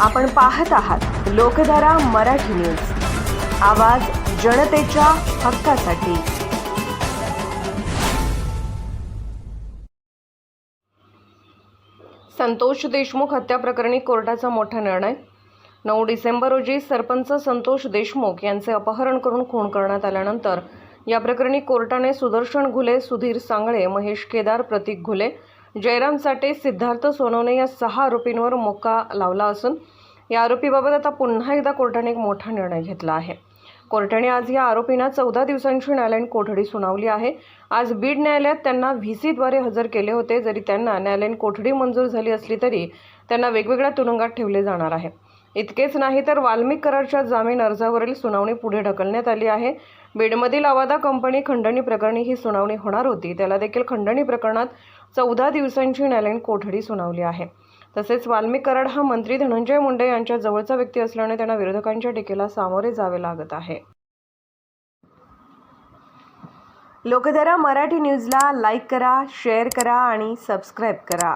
आपण पाहत आहात लोकधारा मराठी न्यूज. आवाज जनतेच्या हक्कासाठी. संतोष देशमुख हत्या प्रकरणी कोर्टाचा मोठा निर्णय. नऊ डिसेंबर रोजी सरपंच संतोष देशमुख यांचे अपहरण करून खून करण्यात आल्यानंतर या प्रकरणी कोर्टाने सुदर्शन घुले सुधीर सांगळे महेश केदार प्रतीक घुले जयराम साठे सिद्धार्थ सोनवणे या सहा आरोपींवर मोका लावला असून या आरोपीबाबत आता पुन्हा एकदा कोर्टाने एक मोठा निर्णय घेतला आहे. कोर्टाने आज या आरोपींना चौदा दिवसांची न्यायालयीन कोठडी सुनावली आहे. आज बीड न्यायालयात त्यांना व्ही सीद्वारे हजर केले होते. जरी त्यांना न्यायालयीन कोठडी मंजूर झाली असली तरी त्यांना वेगवेगळ्या तुरुंगात ठेवले जाणार आहे. इतकेच नाही तर वाल्मिक करारच्या जामीन अर्जावरील सुनावणी पुढे ढकलण्यात आली आहे. बीडमधील आवादा कंपनी खंडणी प्रकरणी ही सुनावणी होणार होती. त्याला देखील खंडणी प्रकरणात चौदा दिवसांची न्यायालयीन कोठडी सुनावली आहे. तसेच वाल्मिक कराड हा मंत्री धनंजय मुंडे यांच्या जवळचा व्यक्ती असल्याने त्यांना विरोधकांच्या टीकेला सामोरे जावे लागत आहे. लोकधारा मराठी न्यूजला लाईक करा शेअर करा आणि सबस्क्राईब करा.